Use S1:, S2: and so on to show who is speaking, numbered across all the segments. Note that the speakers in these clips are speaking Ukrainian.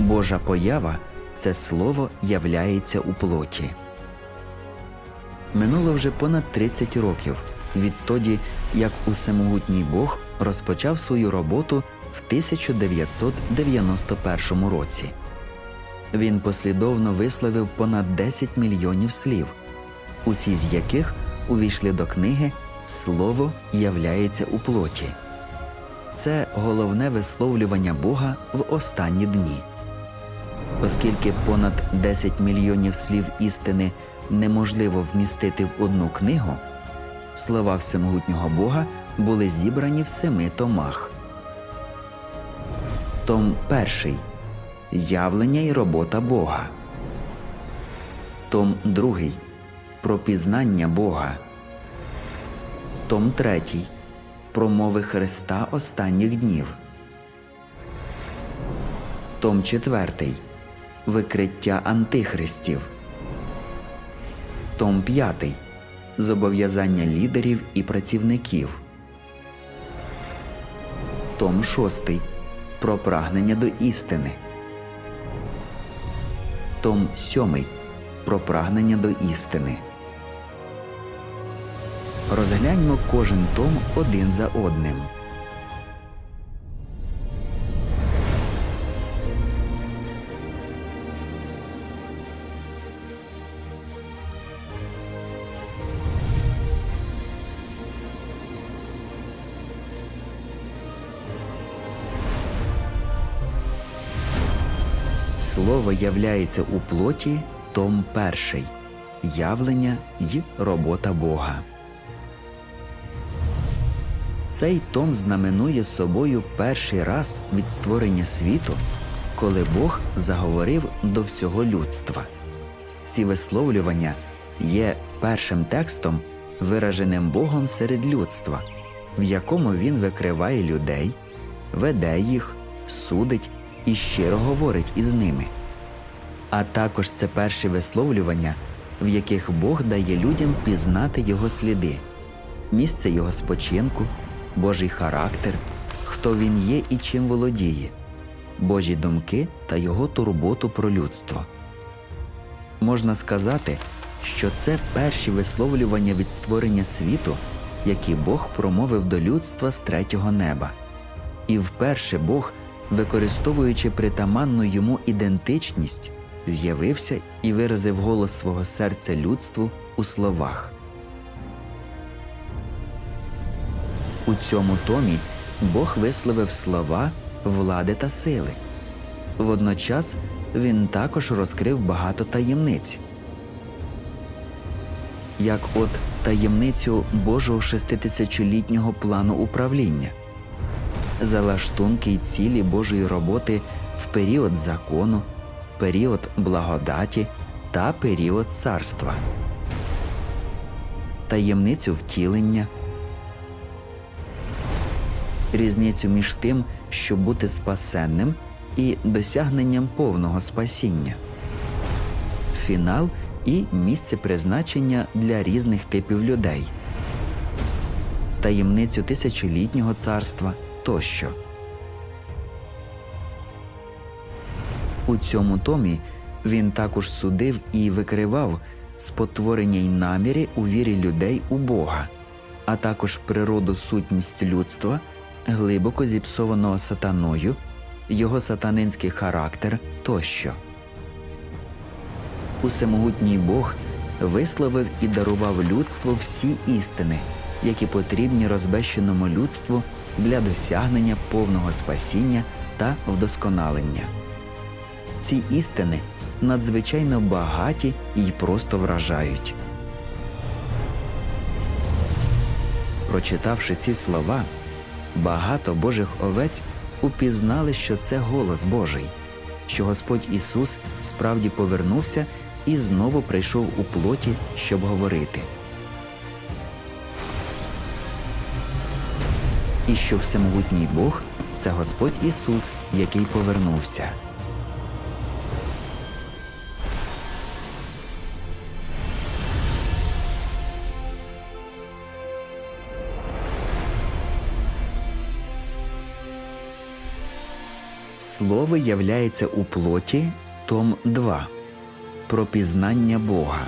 S1: Божа поява це слово являється у плоті. Минуло вже понад 30 років відтоді, як усемогутній Бог розпочав свою роботу в 1991 році. Він послідовно висловив понад 10 мільйонів слів, усі з яких увійшли до книги Слово являється у плоті. Це головне висловлювання Бога в останні дні. Оскільки понад 10 мільйонів слів істини неможливо вмістити в одну книгу, слова всемогутнього Бога були зібрані в семи томах. Том перший Явлення і робота Бога. Том другий Про пізнання Бога. Том третій Промови Христа останніх днів. Том четвертий Викриття антихристів. Том 5. Зобов'язання лідерів і працівників. Том 6. Про прагнення до істини. Том 7. Про прагнення до істини. Розгляньмо кожен том один за одним. Слово являється у плоті Том перший Явлення й робота Бога. Цей том знаменує собою перший раз від створення світу, коли Бог заговорив до всього людства. Ці висловлювання є першим текстом, вираженим Богом серед людства, в якому він викриває людей, веде їх, судить і щиро говорить із ними. А також це перші висловлювання, в яких Бог дає людям пізнати його сліди, місце його спочинку, Божий характер, хто він є і чим володіє, Божі думки та його турботу про людство. Можна сказати, що це перші висловлювання від створення світу, які Бог промовив до людства з третього неба. І вперше Бог, використовуючи притаманну йому ідентичність, з'явився і виразив голос свого серця людству у словах. У цьому томі Бог висловив слова влади та сили. Водночас він також розкрив багато таємниць, як от таємницю Божого шеститисячолітнього плану управління, залаштунки й цілі Божої роботи в період закону, період благодаті та період царства, таємницю втілення. Різницю між тим, щоб бути спасенним і досягненням повного спасіння, фінал і місце призначення для різних типів людей, таємницю тисячолітнього царства тощо. У цьому томі він також судив і викривав спотворення й наміри у вірі людей у Бога, а також природу сутність людства глибоко зіпсованого сатаною, його сатанинський характер тощо. Усемогутній Бог висловив і дарував людству всі істини, які потрібні розбещеному людству для досягнення повного спасіння та вдосконалення. Ці істини надзвичайно багаті і просто вражають. Прочитавши ці слова, багато Божих овець упізнали, що це голос Божий, що Господь Ісус справді повернувся і знову прийшов у плоті, щоб говорити. І що всемогутній Бог це Господь Ісус, який повернувся. Слово являється у плоті, том 2. Про пізнання Бога.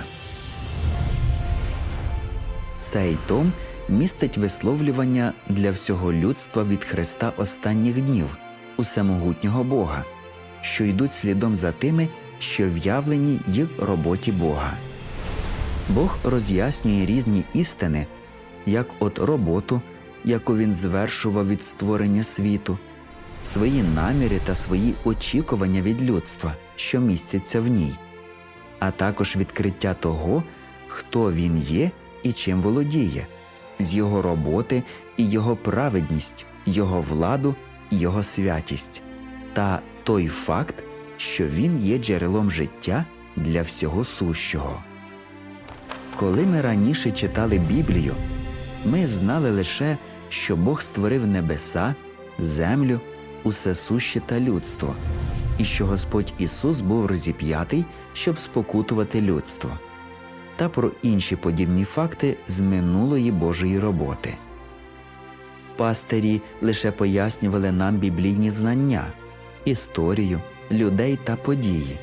S1: Цей том містить висловлювання для всього людства від Христа останніх днів, усемогутнього Бога, що йдуть слідом за тими, що в'явлені й в роботі Бога. Бог роз'яснює різні істини, як от роботу, яку він звершував від створення світу, свої наміри та свої очікування від людства, що містяться в ній, а також відкриття того, хто він є і чим володіє, з його роботи і його праведність, його владу і його святість, та той факт, що він є джерелом життя для всього сущого. Коли ми раніше читали Біблію, ми знали лише, що Бог створив небеса, землю, усе суще та людство, і що Господь Ісус був розіп'ятий, щоб спокутувати людство, та про інші подібні факти з минулої Божої роботи. Пастирі лише пояснювали нам біблійні знання, історію, людей та події.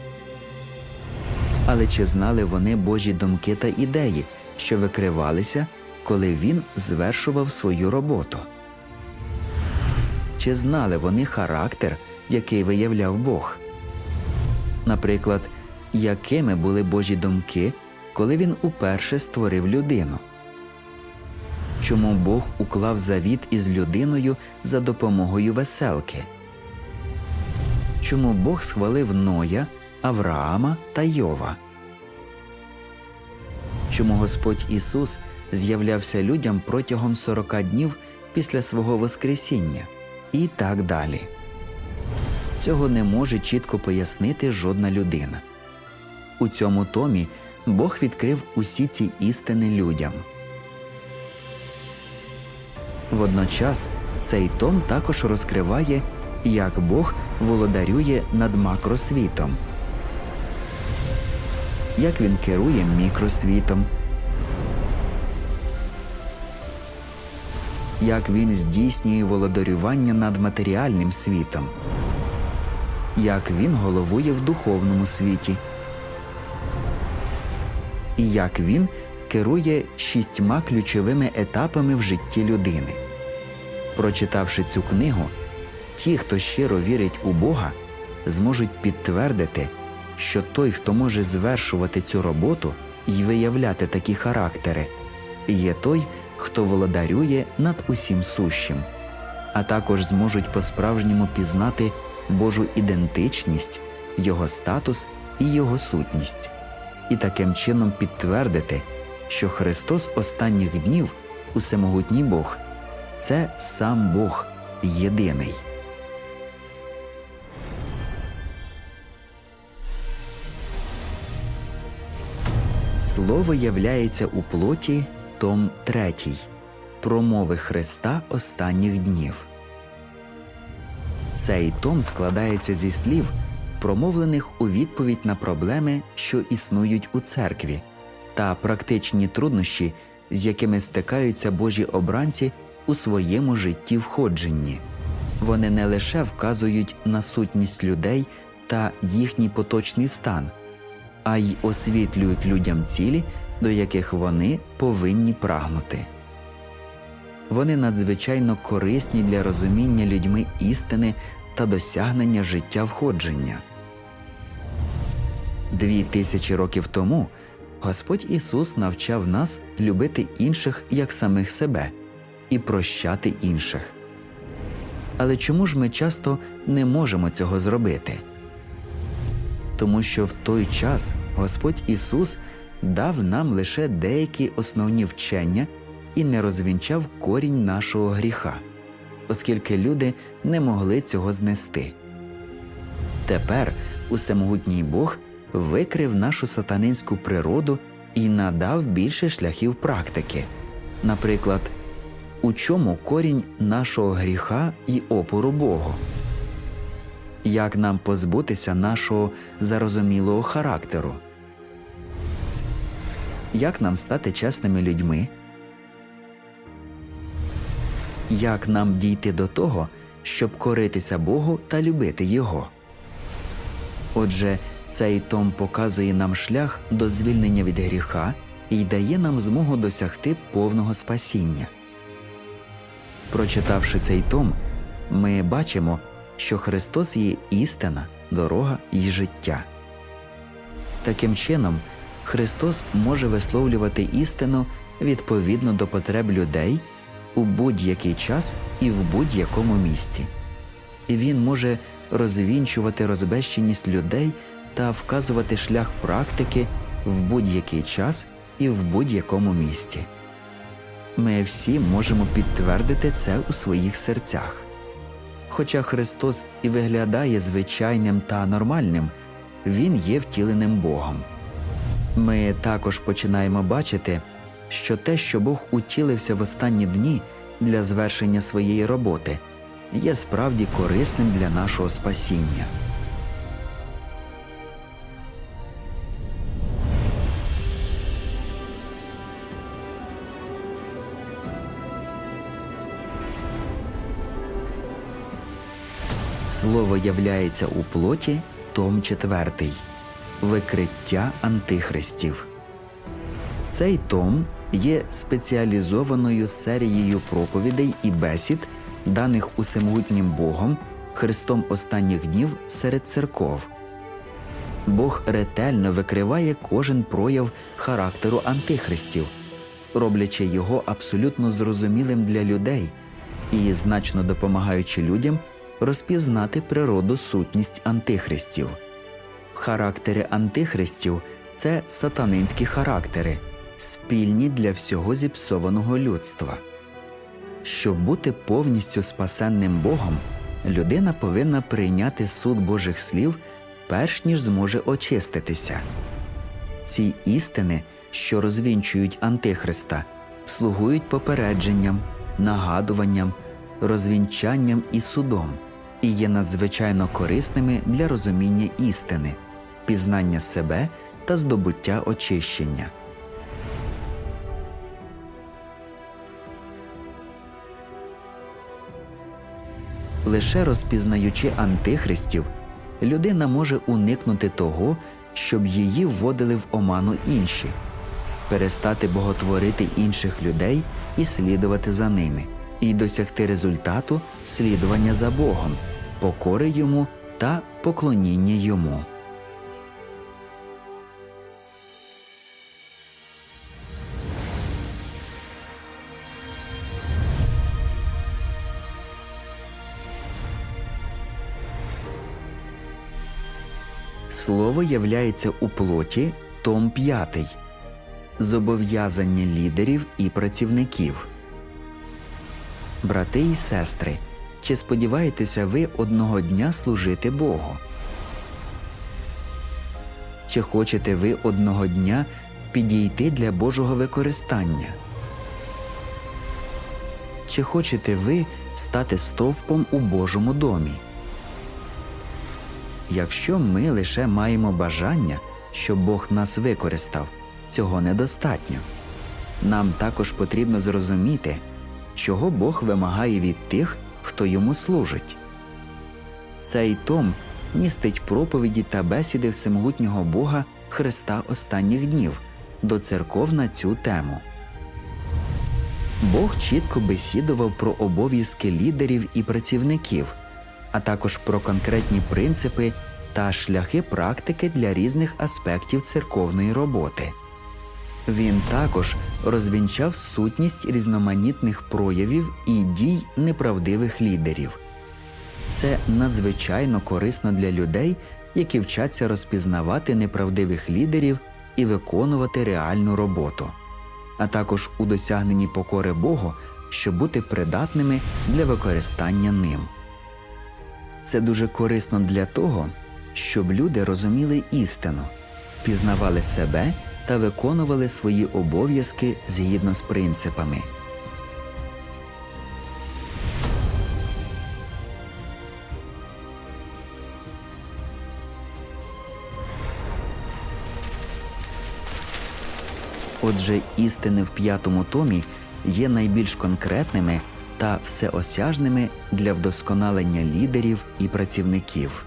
S1: Але чи знали вони Божі думки та ідеї, що викривалися, коли він звершував свою роботу? Чи знали вони характер, який виявляв Бог? Наприклад, якими були Божі думки, коли він уперше створив людину? Чому Бог уклав завіт із людиною за допомогою веселки? Чому Бог схвалив Ноя, Авраама та Йова? Чому Господь Ісус з'являвся людям протягом 40 днів після свого Воскресіння? І так далі. Цього не може чітко пояснити жодна людина. У цьому томі Бог відкрив усі ці істини людям. Водночас цей том також розкриває, як Бог володарює над макросвітом, як він керує мікросвітом, як він здійснює володарювання над матеріальним світом, як він головує в духовному світі, і як він керує шістьма ключовими етапами в житті людини. Прочитавши цю книгу, ті, хто щиро вірить у Бога, зможуть підтвердити, що той, хто може звершувати цю роботу і виявляти такі характери, є той, хто володарює над усім сущим, а також зможуть по-справжньому пізнати Божу ідентичність, його статус і його сутність, і таким чином підтвердити, що Христос останніх днів, усемогутній Бог, це сам Бог єдиний. Слово являється у плоті, том 3. Промови Христа останніх днів. Цей том складається зі слів, промовлених у відповідь на проблеми, що існують у церкві, та практичні труднощі, з якими стикаються Божі обранці у своєму житті входженні. Вони не лише вказують на сутність людей та їхній поточний стан, а й освітлюють людям цілі, до яких вони повинні прагнути. Вони надзвичайно корисні для розуміння людьми істини та досягнення життя входження. Дві тисячі років тому Господь Ісус навчав нас любити інших як самих себе і прощати інших. Але чому ж ми часто не можемо цього зробити? Тому що в той час Господь Ісус дав нам лише деякі основні вчення і не розвінчав корінь нашого гріха, оскільки люди не могли цього знести. Тепер усемогутній Бог викрив нашу сатанинську природу і надав більше шляхів практики. Наприклад, у чому корінь нашого гріха і опору Богу? Як нам позбутися нашого зарозумілого характеру? Як нам стати чесними людьми? Як нам дійти до того, щоб коритися Богу та любити Його. Отже, цей том показує нам шлях до звільнення від гріха і дає нам змогу досягти повного спасіння. Прочитавши цей том, ми бачимо, що Христос є істина, дорога і життя. Таким чином, Христос може висловлювати істину відповідно до потреб людей у будь-який час і в будь-якому місці. І Він може розвінчувати розбещеність людей та вказувати шлях практики в будь-який час і в будь-якому місці. Ми всі можемо підтвердити це у своїх серцях. Хоча Христос і виглядає звичайним та нормальним, Він є втіленим Богом. Ми також починаємо бачити, що те, що Бог утілився в останні дні для звершення своєї роботи, є справді корисним для нашого спасіння. Слово являється у плоті, том 4. Викриття антихристів. Цей том є спеціалізованою серією проповідей і бесід, даних усемогутнім Богом, Христом останніх днів серед церков. Бог ретельно викриває кожен прояв характеру антихристів, роблячи його абсолютно зрозумілим для людей і значно допомагаючи людям розпізнати природу сутність антихристів. Характери антихристів це сатанинські характери, спільні для всього зіпсованого людства. Щоб бути повністю спасенним Богом, людина повинна прийняти суд Божих слів, перш ніж зможе очиститися. Ці істини, що розвінчують Антихриста, слугують попередженням, нагадуванням, розвінчанням і судом і є надзвичайно корисними для розуміння істини, пізнання себе та здобуття очищення. Лише розпізнаючи антихристів, людина може уникнути того, щоб її вводили в оману інші, перестати боготворити інших людей і слідувати за ними, і досягти результату слідування за Богом, покори йому та поклоніння йому. Слово являється у плоті том 5. Зобов'язання лідерів і працівників. Брати і сестри, чи сподіваєтеся ви одного дня служити Богу? Чи хочете ви одного дня підійти для Божого використання? Чи хочете ви стати стовпом у Божому домі? Якщо ми лише маємо бажання, щоб Бог нас використав, цього недостатньо. Нам також потрібно зрозуміти, чого Бог вимагає від тих, хто йому служить. Цей том містить проповіді та бесіди всемогутнього Бога Христа останніх днів до церков на цю тему. Бог чітко бесідував про обов'язки лідерів і працівників, а також про конкретні принципи та шляхи практики для різних аспектів церковної роботи. Він також розвінчав сутність різноманітних проявів і дій неправдивих лідерів. Це надзвичайно корисно для людей, які вчаться розпізнавати неправдивих лідерів і виконувати реальну роботу, а також у досягненні покори Богу, щоб бути придатними для використання ним. Це дуже корисно для того, щоб люди розуміли істину, пізнавали себе та виконували свої обов'язки згідно з принципами. Отже, істини в п'ятому томі є найбільш конкретними та всеосяжними для вдосконалення лідерів і працівників.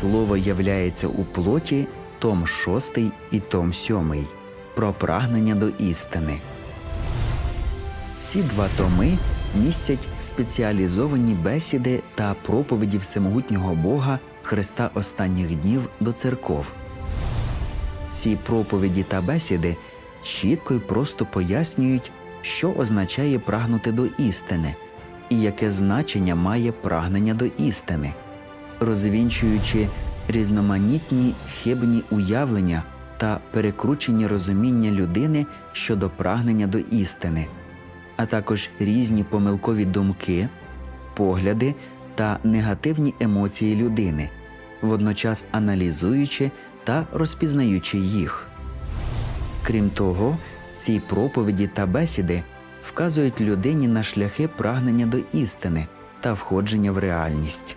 S1: Слово являється у плоті том 6 і том 7 про прагнення до істини. Ці два томи містять спеціалізовані бесіди та проповіді всемогутнього Бога Христа останніх днів до церков. Ці проповіді та бесіди чітко і просто пояснюють, що означає прагнути до істини і яке значення має прагнення до істини, розвінчуючи різноманітні хибні уявлення та перекручені розуміння людини щодо прагнення до істини, а також різні помилкові думки, погляди та негативні емоції людини, водночас аналізуючи та розпізнаючи їх. Крім того, ці проповіді та бесіди вказують людині на шляхи прагнення до істини та входження в реальність.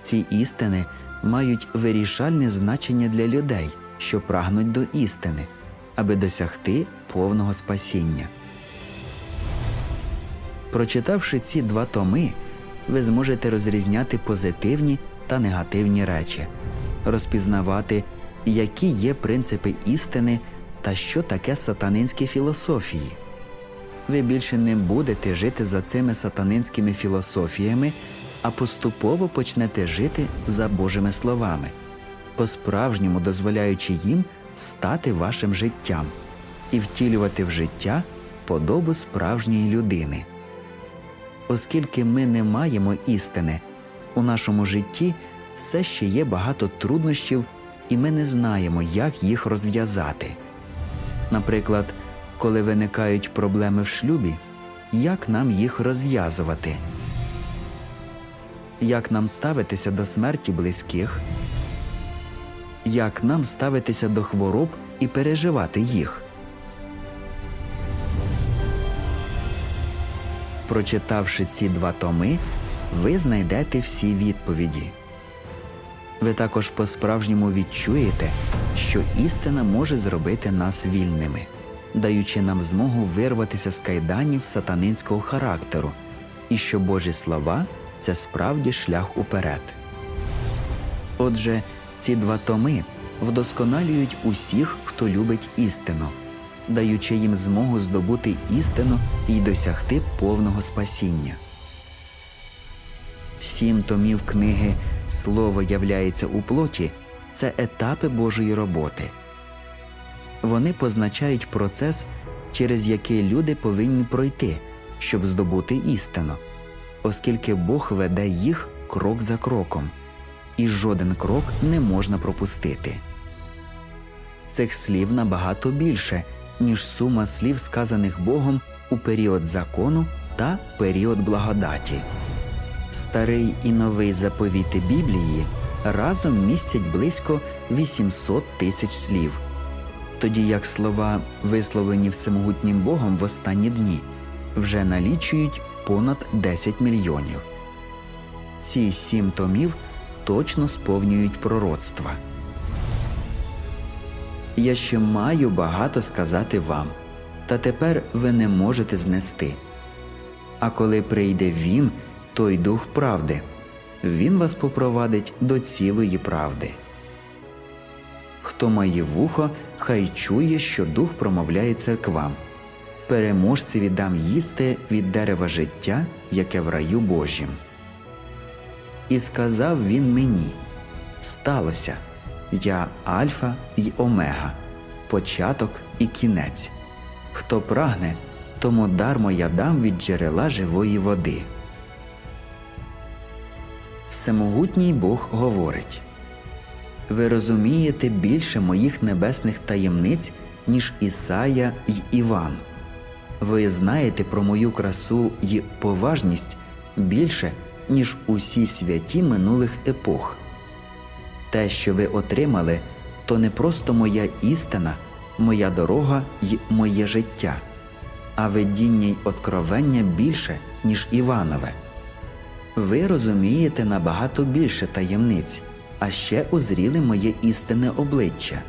S1: Ці істини мають вирішальне значення для людей, що прагнуть до істини, аби досягти повного спасіння. Прочитавши ці два томи, ви зможете розрізняти позитивні та негативні речі, розпізнавати, які є принципи істини та що таке сатанинські філософії. Ви більше не будете жити за цими сатанинськими філософіями, а поступово почнете жити за Божими словами, по-справжньому дозволяючи їм стати вашим життям і втілювати в життя подобу справжньої людини. Оскільки ми не маємо істини, у нашому житті все ще є багато труднощів, і ми не знаємо, як їх розв'язати. Наприклад, коли виникають проблеми в шлюбі, як нам їх розв'язувати, як нам ставитися до смерті близьких, як нам ставитися до хвороб і переживати їх. Прочитавши ці два томи, ви знайдете всі відповіді. Ви також по-справжньому відчуєте, що істина може зробити нас вільними, даючи нам змогу вирватися з кайданів сатанинського характеру, і що Божі слова це справді шлях уперед. Отже, ці два томи вдосконалюють усіх, хто любить істину, даючи їм змогу здобути істину і досягти повного спасіння. Сім томів книги Слово являється у плоті це етапи Божої роботи. Вони позначають процес, через який люди повинні пройти, щоб здобути істину, оскільки Бог веде їх крок за кроком, і жоден крок не можна пропустити. Цих слів набагато більше, ніж сума слів, сказаних Богом у період закону та період благодаті. Старий і новий заповіти Біблії разом містять близько 800 тисяч слів, тоді як слова, висловлені всемогутнім Богом в останні дні, вже налічують понад 10 мільйонів. Ці сім томів точно сповнюють пророцтва. Я ще маю багато сказати вам, та тепер ви не можете знести. А коли прийде він, той дух правди, він вас попровадить до цілої правди. Хто має вухо, хай чує, що дух промовляє церквам. Переможці віддам їсти від дерева життя, яке в раю Божім. І сказав він мені сталося я Альфа й Омега, початок і кінець. Хто прагне, тому дармо я дам від джерела живої води. Всемогутній Бог говорить Ви розумієте більше моїх небесних таємниць, ніж Ісая й Іван. Ви знаєте про мою красу й поважність більше, ніж усі святі минулих епох. Те, що ви отримали, то не просто моя істина, моя дорога й моє життя, а видіння й откровення більше, ніж Іванове. Ви розумієте набагато більше таємниць, а ще узріли моє істинне обличчя.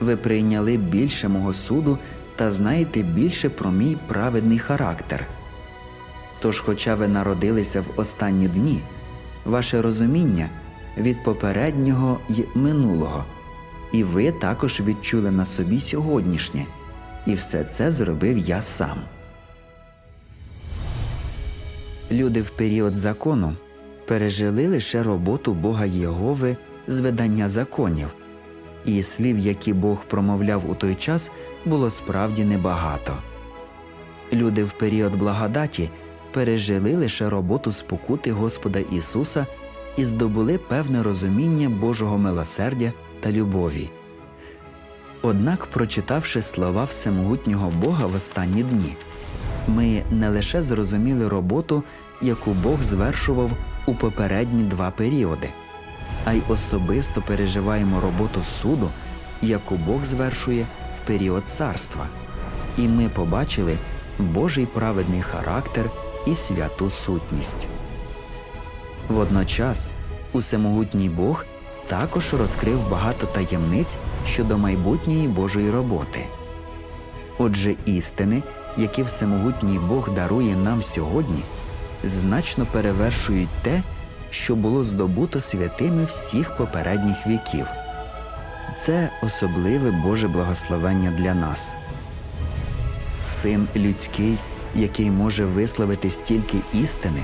S1: Ви прийняли більше мого суду та знаєте більше про мій праведний характер. Тож, хоча ви народилися в останні дні, ваше розуміння від попереднього й минулого, і ви також відчули на собі сьогоднішнє, і все це зробив я сам. Люди в період закону пережили лише роботу Бога Єгови з видання законів, і слів, які Бог промовляв у той час, було справді небагато. Люди в період благодаті пережили лише роботу спокути Господа Ісуса і здобули певне розуміння Божого милосердя та любові. Однак, прочитавши слова всемогутнього Бога в останні дні, ми не лише зрозуміли роботу, яку Бог звершував у попередні два періоди, а й особисто переживаємо роботу суду, яку Бог звершує в період царства, і ми побачили Божий праведний характер і святу сутність. Водночас усемогутній Бог також розкрив багато таємниць щодо майбутньої Божої роботи. Отже, істини, які всемогутній Бог дарує нам сьогодні, значно перевершують те, що було здобуто святими всіх попередніх віків. Це особливе Боже благословення для нас. Син людський, який може висловити стільки істини,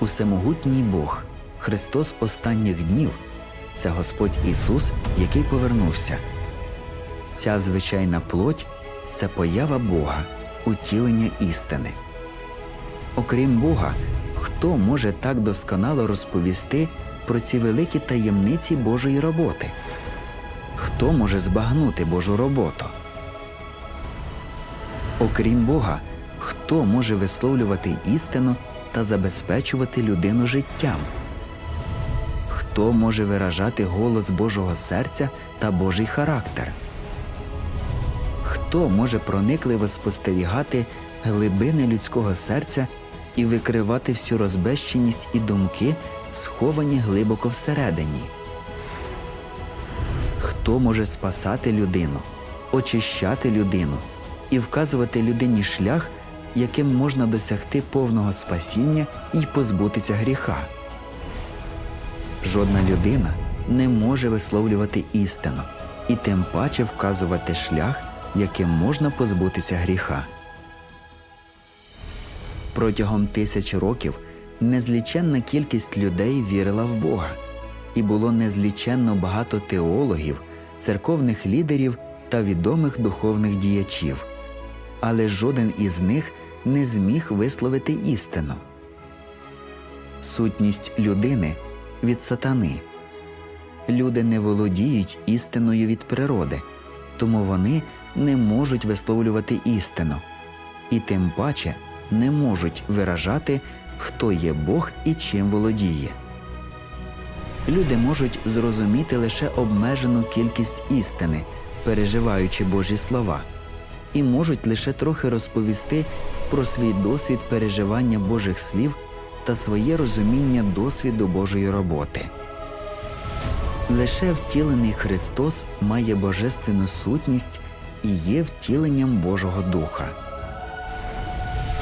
S1: усемогутній Бог, Христос останніх днів, це Господь Ісус, який повернувся. Ця звичайна плоть це поява Бога, утілення істини. Окрім Бога, хто може так досконало розповісти про ці великі таємниці Божої роботи? Хто може збагнути Божу роботу? Окрім Бога, хто може висловлювати істину та забезпечувати людину життям? Хто може виражати голос Божого серця та Божий характер? Хто може проникливо спостерігати глибини людського серця і викривати всю розбещеність і думки, сховані глибоко всередині? Хто може спасати людину, очищати людину і вказувати людині шлях, яким можна досягти повного спасіння і позбутися гріха? Жодна людина не може висловлювати істину і тим паче вказувати шлях, яким можна позбутися гріха. Протягом тисяч років незліченна кількість людей вірила в Бога, і було незліченно багато теологів, церковних лідерів та відомих духовних діячів, але жоден із них не зміг висловити істину. Сутність людини від сатани. Люди не володіють істиною від природи, тому вони не можуть висловлювати істину, і тим паче не можуть виражати, хто є Бог і чим володіє. Люди можуть зрозуміти лише обмежену кількість істини, переживаючи Божі слова, і можуть лише трохи розповісти про свій досвід переживання Божих слів та своє розуміння досвіду Божої роботи. Лише втілений Христос має божественну сутність і є втіленням Божого Духа.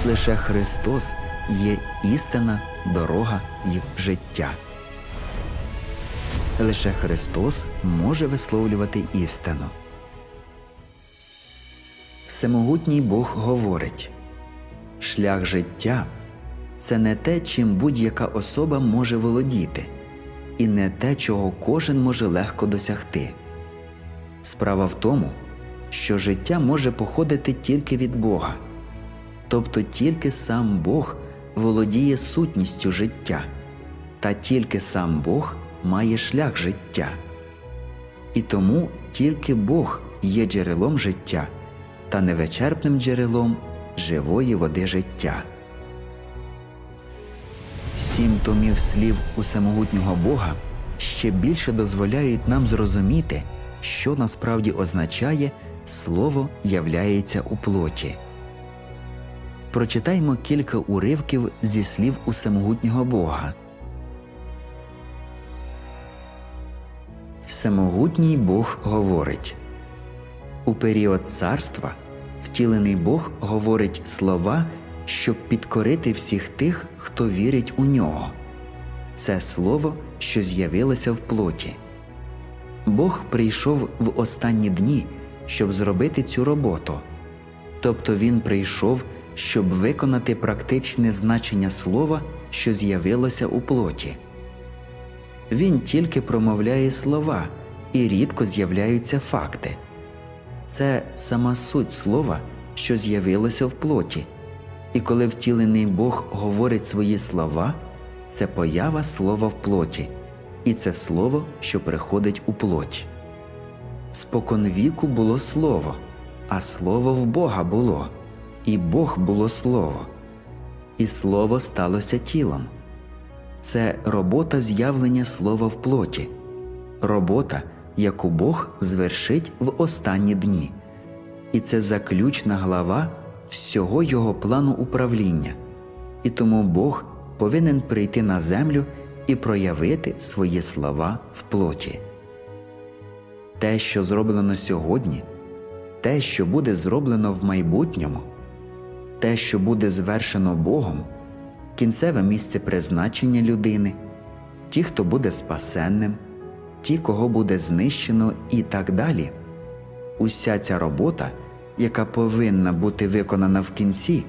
S1: Лише Христос є істина, дорога і життя. Лише Христос може висловлювати істину. Всемогутній Бог говорить шлях життя це не те, чим будь-яка особа може володіти, і не те, чого кожен може легко досягти. Справа в тому, що життя може походити тільки від Бога, тобто тільки сам Бог володіє сутністю життя, та тільки сам Бог має шлях життя. І тому тільки Бог є джерелом життя та невичерпним джерелом живої води життя. Сім томів слів усемогутнього Бога ще більше дозволяють нам зрозуміти, що насправді означає слово являється у плоті. прочитаймо кілька уривків зі слів усемогутнього Бога. Всемогутній Бог говорить у період царства втілений Бог говорить слова, щоб підкорити всіх тих, хто вірить у нього. Це слово, що з'явилося в плоті. Бог прийшов в останні дні, щоб зробити цю роботу. Тобто Він прийшов, щоб виконати практичне значення слова, що з'явилося у плоті. Він тільки промовляє слова, і рідко з'являються факти. Це сама суть слова, що з'явилося в плоті. І коли втілений Бог говорить свої слова, це поява слова в плоті, і це слово, що приходить у плоть. Споконвіку було слово, а слово в Бога було, і Бог було слово, і слово сталося тілом. Це робота з'явлення слова в плоті, робота, яку Бог звершить в останні дні. І це заключна глава всього його плану управління. І тому Бог повинен прийти на землю і проявити свої слова в плоті. Те, що зроблено сьогодні, те, що буде зроблено в майбутньому, те, що буде звершено Богом, кінцеве місце призначення людини, ті, хто буде спасенним, ті, кого буде знищено, і так далі. Уся ця робота, яка повинна бути виконана в кінці,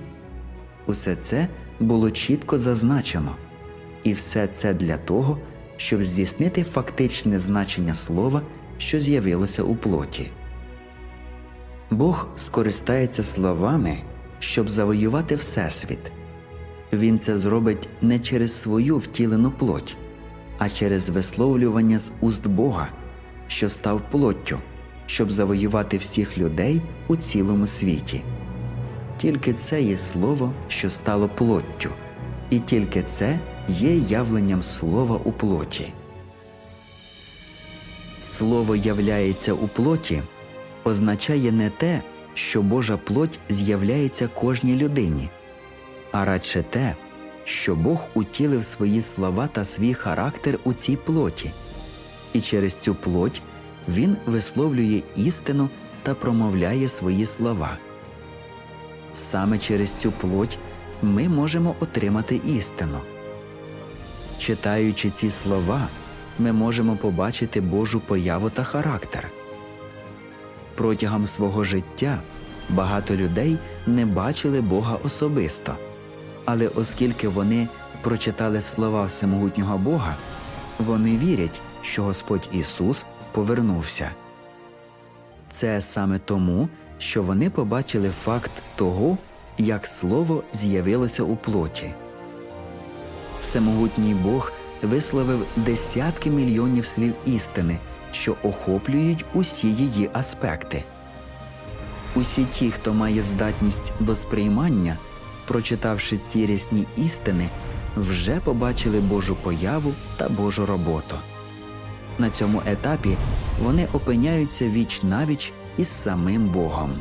S1: усе це було чітко зазначено, і все це для того, щоб здійснити фактичне значення слова, що з'явилося у плоті. Бог скористається словами, щоб завоювати Всесвіт. Він це зробить не через свою втілену плоть, а через висловлювання з уст Бога, що став плоттю, щоб завоювати всіх людей у цілому світі. Тільки це є слово, що стало плоттю, і тільки це є явленням слова у плоті. Слово являється у плоті означає не те, що Божа плоть з'являється кожній людині, а радше те, що Бог утілив свої слова та свій характер у цій плоті, і через цю плоть Він висловлює істину та промовляє свої слова. Саме через цю плоть ми можемо отримати істину. Читаючи ці слова, ми можемо побачити Божу появу та характер. Протягом свого життя багато людей не бачили Бога особисто, але оскільки вони прочитали слова всемогутнього Бога, вони вірять, що Господь Ісус повернувся. Це саме тому, що вони побачили факт того, як Слово з'явилося у плоті. Всемогутній Бог висловив десятки мільйонів слів істини, що охоплюють усі її аспекти. Усі ті, хто має здатність до сприймання, прочитавши ці рясні істини, вже побачили Божу появу та Божу роботу. На цьому етапі вони опиняються віч навіч із самим Богом.